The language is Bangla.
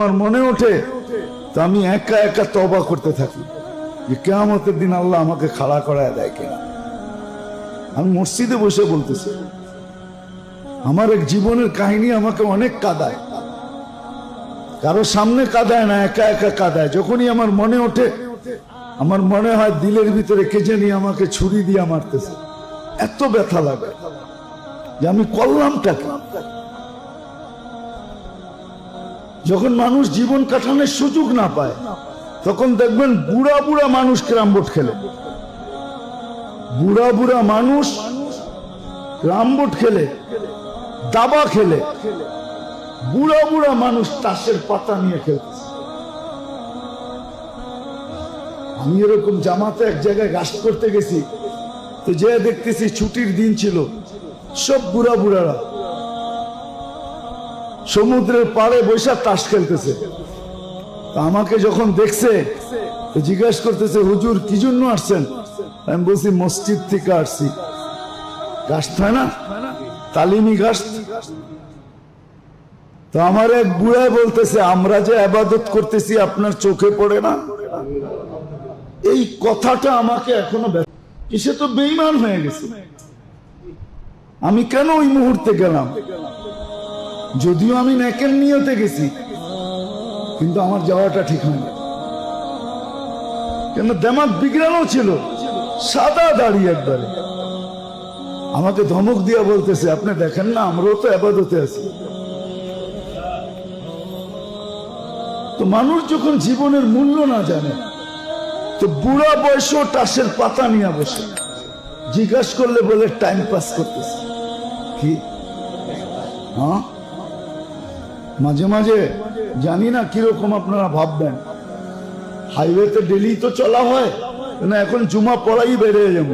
আমার মনে ওঠে তো আমি একা একা তবা করতে থাকি। যে কেয়ামতের দিন আল্লাহ আমাকে খাড়া করায় দেয় কিনা। আমি মসজিদে বসে বলতেছি, আমার এক জীবনের কাহিনী আমাকে অনেক কাঁদায়। কারও সামনে কাদায় না, একা একা কাদায়। যখনই আমার মনে ওঠে, আমার মনে হয় দিলের ভিতরে কে জানি আমাকে ছুরি দিয়ে মারতেছে। এত ব্যথা লাগে। যে আমি করলামটা যখন মানুষ জীবন কাটানোর সুযোগ না পায়, তখন দেখবেন বুড়া বুড়া মানুষ ক্রামবোট খেলে। বুড়া বুড়া মানুষ ক্রামবোট খেলে, দাবা খেলে। বুড়া বুড়া মানুষ তাসের পাতা নিয়ে খেলতেছে আমি এরকম জামাতে এক জায়গায় গাছ করতে গেছি, তো যে দেখতেছি ছুটির দিন ছিল, সব বুড়া বুড়ারা। সমুদ্রের পাড়ে বৈশাখ তাস খেলতেছে। আমাকে যখন দেখছে জিজ্ঞেস করতেছে, হুজুর, কি জন্য আসছেন? আমি বলছি, মসজিদ থেকে আসছি। গাছ হয় না? তালিমি গাছ। তো আমার এক বুড়ায় বলতেছে, আমরা যে আবাদত করতেছি, আপনার চোখে পড়ে না? এই কথাটা আমাকে এখনও কিসে তো বেইমান হয়ে গেছে। আমি কেন ওই মুহূর্তে গেলাম? যদিও আমি নেকের নিয়তে গেছি, কিন্তু আমার যাওয়াটা ঠিক হয়নি। কেন দেমাগ বিগড়ানো ছিল, সাদা দাড়ি একবারে। আমাকে ধমক দিয়া বলতেছে, আপনি দেখেন না, আমরাও তো আবাদতে আছি। তো মানুষ যখন জীবনের মূল্য না জানে, তো বুড়া বয়সেও টাসের পাতা নিয়ে বসে। জিজ্ঞাসা করলে বলে টাইম পাস করতেছে। কি? হ্যাঁ? মাঝে মাঝে জানি না কীরকম আপনারা ভাববেন। হাইওয়েতে ডেলি তো চলা হয়, না এখন জুমা পড়াই বেড়ে যাব।